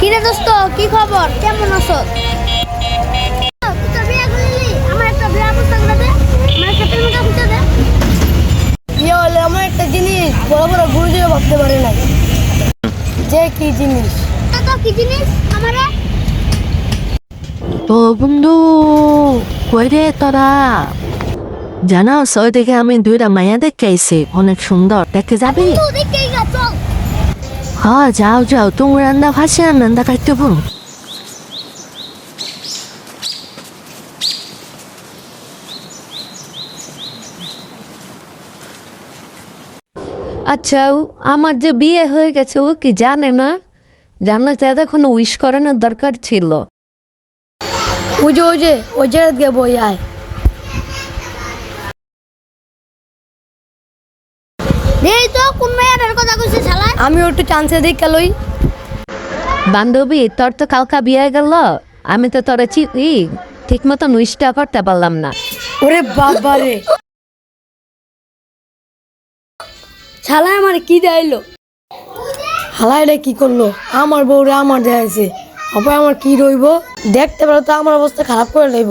কিরে দোস্ত কি খবর? কেমন আছো? আমার একটা জিনিস বড় বড় গুরুদেব ভাবতে পারে না। যে কি জিনিস? তো কি জিনিস? আমারে? তো বন্ধু কই রে তোরা? জানো ওই আমি দুইটা মায়া দেখে আইছি অনেক সুন্দর। দেখতে যাবি? হ্যাঁ যাও যাও তুমি রান্না ভাসে রান্না আচ্ছা আমার যে বিয়ে হয়ে গেছে ও কি জানে না? জানলে তো এতক্ষণ উইশ করানোর দরকার ছিল। ওই যে ওই যে ওই দিয়ে বই আয়। তো কোন মেয়েটার কথা কইছে আমি একটু চান্সে দেখে লই। বান্ধবী তোর তো কালকা বিয়ে গেল। আমি তো তোরা চিনি ঠিক মতো উইশটা করতে পারলাম না। ওরে বাবা রে। শালা আমার কি দেখাইলো হালা এটা কি করল? আমার বউরে আমার দেখাইছে আবার আমার কি রইব? দেখতে পারো তো আমার অবস্থা খারাপ করে লইব।